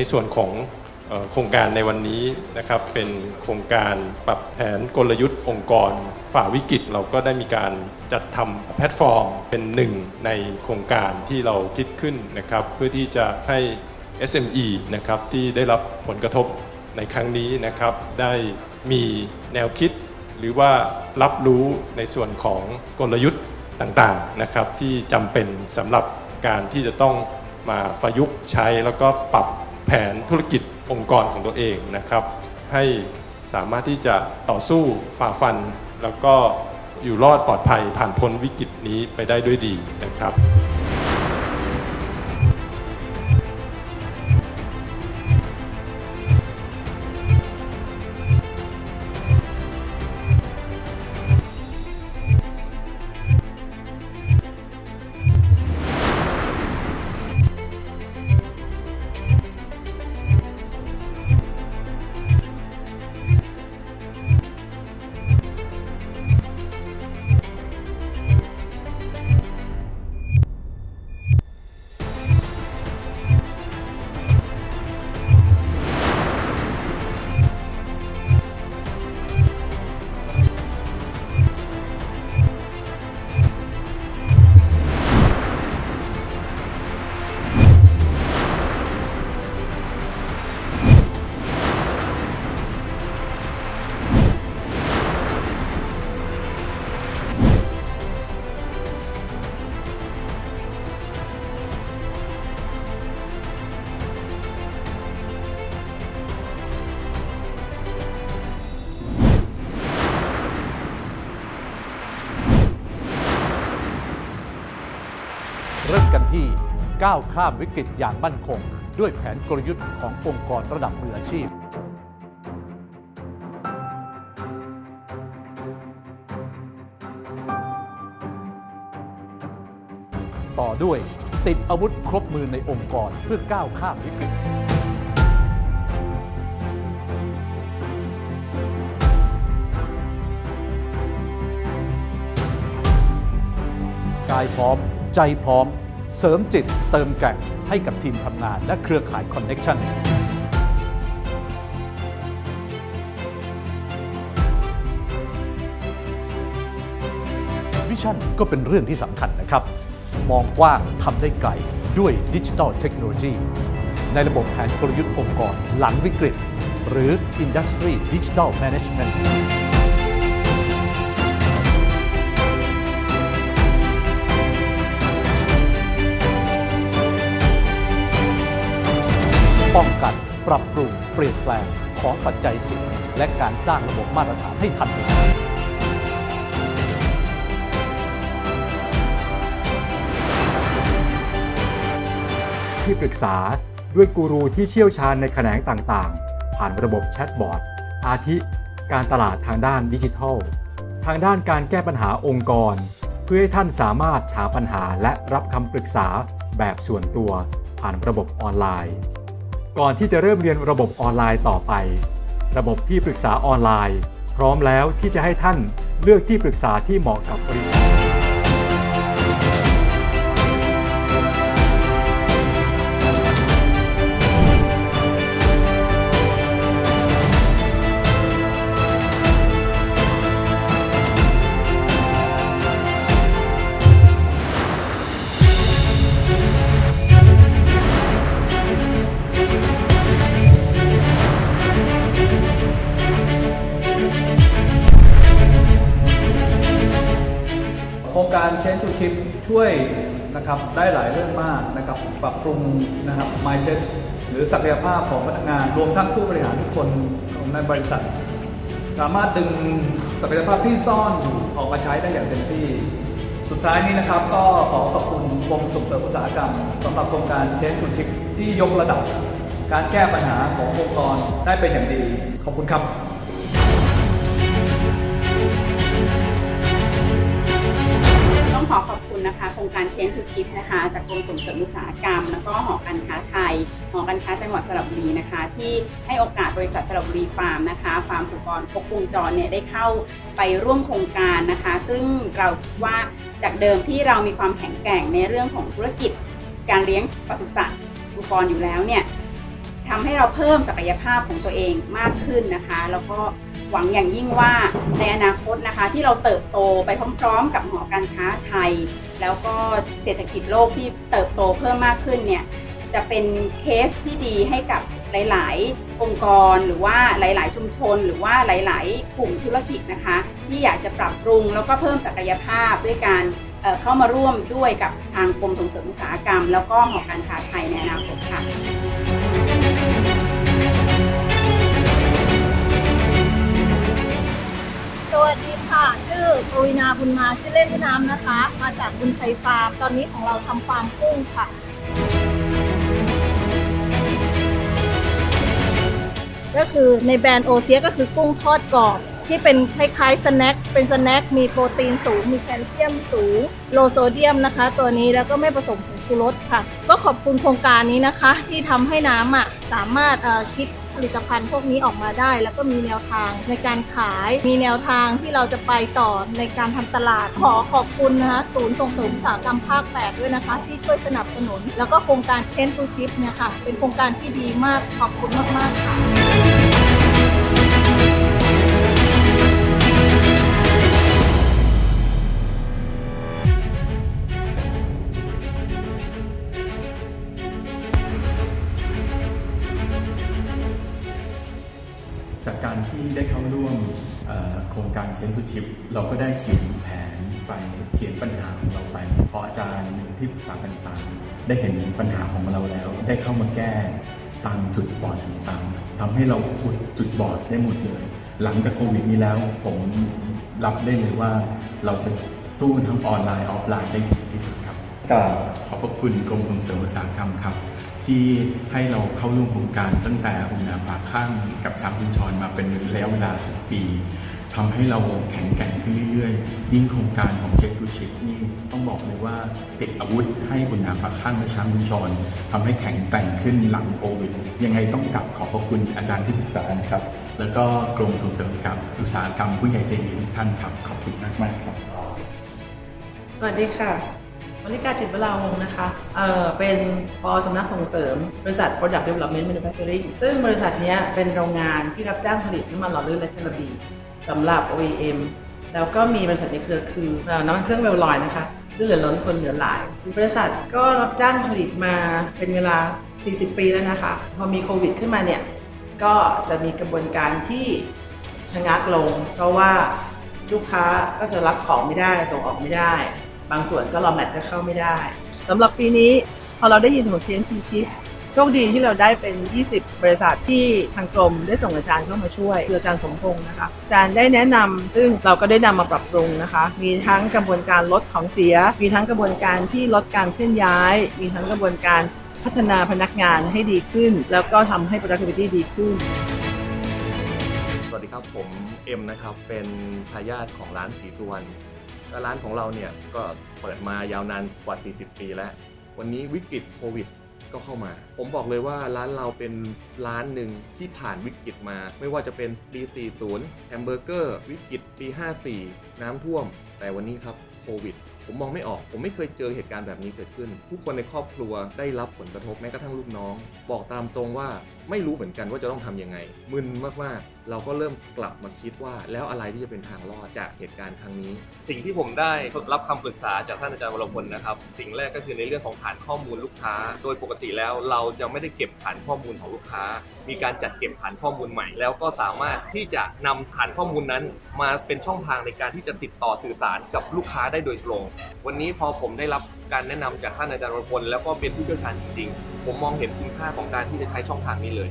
ในส่วนของโครงการในวันนี้นะครับเป็นโครงการปรับแผนกลยุทธ์องค์กรฝ่าวิกฤตเราก็ได้มีการจัดทำแพลตฟอร์ม เป็นหนึ่งในโครงการที่เราคิดขึ้นนะครับเพื่อที่จะให้ SME นะครับที่ได้รับผลกระทบในครั้งนี้นะครับได้มีแนวคิด หรือว่ารับรู้ในส่วนของกลยุทธ์ต่างๆนะครับที่จำเป็นสำหรับการที่จะต้องมาประยุกต์ใช้แล้วก็ปรับ แผนธุรกิจองค์กรของตัวเองนะครับ ให้สามารถที่จะต่อสู้ฝ่าฟัน แล้วก็อยู่รอดปลอดภัยผ่านพ้นวิกฤตนี้ไปได้ด้วยดีนะครับ เริ่มกันที่ก้าวข้ามวิกฤตอย่างมั่นคง ด้วยแผนกลยุทธ์ขององค์กรระดับมืออาชีพ ต่อด้วยติดอาวุธครบมือในองค์กรเพื่อก้าวข้ามวิกฤต กายพร้อม ใจพร้อม เสริมจิตเติมแกร่งให้กับทีมทำงานและเครือข่ายคอนเน็ชันวิชั่นก็เป็นเรื่องที่สำคัญนะครับ มองกว้างทำได้ไกลด้วยดิจิทัลเทคโนโลยีในระบบแผนกลยุทธ์องค์กรหลังวิกฤต หรือ Industry Digital Management ป้องกัน ปรับปรุงเปลี่ยนแปลงของปัจจัยเสี่ยงและการสร้างระบบมาตรฐานให้ทันเวลาที่ปรึกษาด้วยกูรูที่เชี่ยวชาญในแขนงต่างๆ ผ่านระบบแชทบอทอาทิ การตลาดทางด้านดิจิทัล ทางด้านการแก้ปัญหาองค์กร เพื่อให้ท่านสามารถถามปัญหาและรับคำปรึกษาแบบส่วนตัวผ่านระบบออนไลน์ ก่อนที่จะเริ่มเรียนระบบออนไลน์ต่อไป ระบบที่ปรึกษาออนไลน์ พร้อมแล้วที่จะให้ท่านเลือกที่ปรึกษาที่เหมาะกับบริษัท การ Change to Chip ช่วยนะครับได้หลายเรื่องมากนะครับปรับปรุงนะครับ mindset หรือศักยภาพของพนักงานรวมทั้งผู้บริหารทุกคนของในบริษัท สามารถดึงศักยภาพที่ซ่อนอยู่ออกมาใช้ได้อย่างเต็มที่ สุดท้ายนี้นะครับก็ขอขอบคุณกรมส่งเสริมอุตสาหกรรมสำหรับโครงการ Change to Chip ที่ยกระดับ การแก้ปัญหาขององค์กรได้เป็นอย่างดี ขอบคุณครับ ขอขอบคุณนะคะโครงการเชนทูชิปนะคะ จากกรมส่งเสริมอุตสาหกรรม แล้วก็หอการค้าไทย หอการค้าจังหวัดสระบุรีนะคะ ที่ให้โอกาสบริษัทสระบุรีฟาร์มนะคะฟาร์มสุกรครบวงจรเนี่ยได้เข้าไปร่วมโครงการนะคะ ซึ่งเราคิดว่าจากเดิมที่เรามีความแข็งแกร่งในเรื่องของธุรกิจ การเลี้ยงปศุสัตว์อุปกรณ์อยู่แล้วเนี่ยทำให้เราเพิ่มศักยภาพของตัวเองมากขึ้นนะคะ แล้วก็ หวังอย่างยิ่งว่าในอนาคตนะคะ ที่เราเติบโตไปพร้อมๆ กับหอการค้าไทย แล้วก็เศรษฐกิจโลกที่เติบโตเพิ่มมากขึ้นเนี่ยจะเป็นเคสที่ดีให้กับหลาย ๆ องค์กรหรือว่าหลาย ๆ ชุมชน หรือว่าหลาย ๆ กลุ่มธุรกิจนะคะ ที่อยากจะปรับปรุงแล้วก็เพิ่มศักยภาพด้วยการเเข้ามาร่วมด้วยกับทางกรมส่งเสริมอุตสาหกรรม แล้วก็หอการค้าไทยในอนาคตค่ะ ปวีนาบุญมาชื่อเล่นพี่น้ำนะคะ มาจากบุญชัยฟาร์มตอนนี้ของเราทำฟาร์มกุ้งค่ะ ก็คือในแบรนด์โอเซียก็คือกุ้งทอดกรอบที่เป็นคล้ายๆสแน็คเป็นสแน็คมีโปรตีนสูง มีแคลเซียมสูง โลโซเดียมนะคะ ตัวนี้แล้วก็ไม่ผสมผงชูรสค่ะ ก็ขอบคุณโครงการนี้นะคะ ที่ทำให้น้ำอะสามารถคิด ผลิตภัณฑ์พวกนี้ออกมาได้ แล้วก็มีแนวทางในการขาย มีแนวทางที่เราจะไปต่อในการทำตลาด ขอขอบคุณนะคะศูนย์ส่งเสริมสาหกรรมภาคแปดด้วยนะคะ ที่ช่วยสนับสนุน แล้วก็โครงการเชนทูชิปเนี่ยค่ะเป็นโครงการที่ดีมากขอบคุณมากๆค่ะ จากการที่ได้เข้าร่วมเอ่อโครงการเชนทูชิป เราก็ได้เขียนแผนไปเขียนปัญหาของเราไป พออาจารย์ที่ปรึกษาต่างๆ ได้เห็นปัญหาของเราแล้ว ได้เข้ามาแก้ตามจุดบอดต่างๆทำให้เราอุดจุดบอดได้หมดเลย หลังจากโควิดนี้แล้วผมรับได้เลยว่าเราจะสู้ทั้งออนไลน์ออฟไลน์ได้ดีที่สุดครับก็ขอบพระคุณกรมส่งเสริมอุตสาหกรรมครับ ที่ให้เราเข้าร่วมโครงการตั้งแต่อุ่นนาฝาข้างกับช้างคุณชรมาเป็นระยะเวลา 10 ปีทำให้เราแข็งแกร่งขึ้นเรื่อยๆ ยิ่งโครงการของเช็คทูชิปนี่ต้องบอกเลยว่าติดอาวุธให้อุ่นนาฝาข้างและช้างคุณชรทำให้แข็งแกร่งขึ้นหลังโควิดยังไงต้องกลับขอบพระคุณอาจารย์ที่ปรึกษานะครับ แล้วก็กรมส่งเสริมกับอุตสาหกรรมผู้ใหญ่ใจดีทุกท่านครับขอบคุณมากๆครับสวัสดีค่ะ มริกาจิตวราวงศ์นะคะเอ่อเป็นปอสำนักส่งเสริม บริษัท Product Development Manufacturing ซึ่งบริษัทนี้เป็นโรงงานที่รับจ้างผลิตน้ำมันหล่อลื่นและจลาบีสำหรับ OEM แล้วก็มีบริษัทในเครือคือเอ่อน้ำมันเครื่องเวลลอยนะคะซึ่งเหลือล้นคนเหลือหลายบริษัทก็รับจ้างผลิตมาเป็นเวลา 40 ปีแล้วนะคะ พอมีโควิดขึ้นมาเนี่ยก็จะมีกระบวนการที่ชะงักลง เพราะว่าลูกค้าก็จะรับของไม่ได้ส่งออกไม่ได้ บางส่วนก็รอแมทก็เข้าไม่ได้สำหรับปีนี้พอเราได้ยินของเชนทีชิโชคดีที่เราได้เป็น 20 บริษัทที่ทางกรมได้ส่งอาจารย์เข้ามาช่วยคืออาจารย์สมพงศ์นะคะ อาจารย์ได้แนะนำซึ่งเราก็ได้นำมาปรับปรุงนะคะ มีทั้งกระบวนการลดของเสีย มีทั้งกระบวนการที่ลดการเคลื่อนย้าย มีทั้งกระบวนการพัฒนาพนักงานให้ดีขึ้น แล้วก็ทำให้ productivity ดีขึ้น สวัสดีครับผมเอ็มนะครับ เป็นทายาทของร้านสีสุวรรณ ร้านของเราเนี่ยก็เปิดมายาวนานกว่า 40 ปีแล้ว วันนี้วิกฤตโควิดก็เข้ามา ผมบอกเลยว่าร้านเราเป็นร้านหนึ่งที่ผ่านวิกฤตมา ไม่ว่าจะเป็นปี 40 แฮมเบอร์เกอร์ วิกฤตปี 54 น้ำท่วม แต่วันนี้ครับโควิด ผมมองไม่ออก ผมไม่เคยเจอเหตุการณ์แบบนี้เกิดขึ้น ทุกคนในครอบครัวได้รับผลกระทบแม้กระทั่งลูกน้อง บอกตามตรงว่าไม่รู้เหมือนกันว่าจะต้องทำยังไง มึนมากๆเราก็เริ่มกลับมาคิดว่าแล้วอะไรที่จะเป็นทางรอดจากเหตุการณ์ครั้งนี้ สิ่งที่ผมได้รับคำปรึกษาจากท่านอาจารย์วรพลนะครับ สิ่งแรกก็คือในเรื่องของฐานข้อมูลลูกค้า โดยปกติแล้วเราจะไม่ได้เก็บฐานข้อมูลของลูกค้า มีการจัดเก็บฐานข้อมูลใหม่ แล้วก็สามารถที่จะนำฐานข้อมูลนั้น มาเป็นช่องทางในการที่จะติดต่อสื่อสารกับลูกค้าได้โดยตรง วันนี้พอผมได้รับการแนะนำจากท่านอาจารย์วรพลแล้วก็เป็นผู้เชี่ยวชาญจริงๆผมมองเห็นคุณค่าของการที่จะใช้ช่องทางนี้เลย